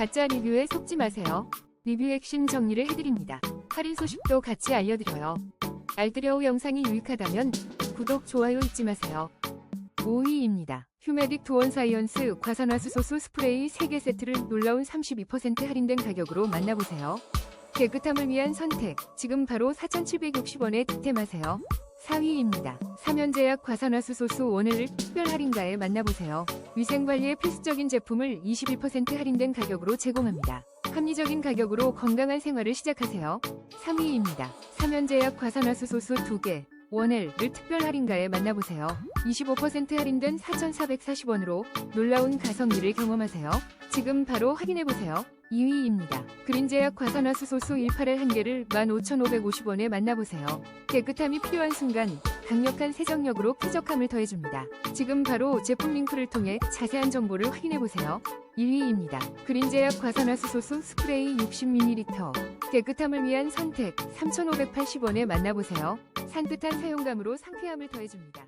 가짜 리뷰에 속지 마세요. 리뷰 핵심 정리를 해드립니다. 할인 소식도 같이 알려드려요. 알뜰여우 영상이 유익하다면 구독, 좋아요 잊지 마세요. 5위입니다. 휴메딕 도원 사이언스 과산화수소수 스프레이 3개 세트를 놀라운 32% 할인된 가격으로 만나보세요. 깨끗함을 위한 선택. 지금 바로 4,760원에 득템하세요. 4위입니다. 사면제약 과산화수소수 원을 특별 할인가에 만나보세요. 위생관리에 필수적인 제품을 21% 할인된 가격으로 제공합니다. 합리적인 가격으로 건강한 생활을 시작하세요. 3위입니다. 사면제약 과산화수소수 2개, 원엘을 특별 할인가에 만나보세요. 25% 할인된 4,440원으로 놀라운 가성비를 경험하세요. 지금 바로 확인해보세요. 2위입니다. 그린제약 과산화수소수 18알 한 개를 15,550원에 만나보세요. 깨끗함이 필요한 순간 강력한 세정력으로 쾌적함을 더해줍니다. 지금 바로 제품 링크를 통해 자세한 정보를 확인해보세요. 1위입니다. 그린제약 과산화수소수 스프레이 60ml 깨끗함을 위한 선택 3,580원에 만나보세요. 산뜻한 사용감으로 상쾌함을 더해줍니다.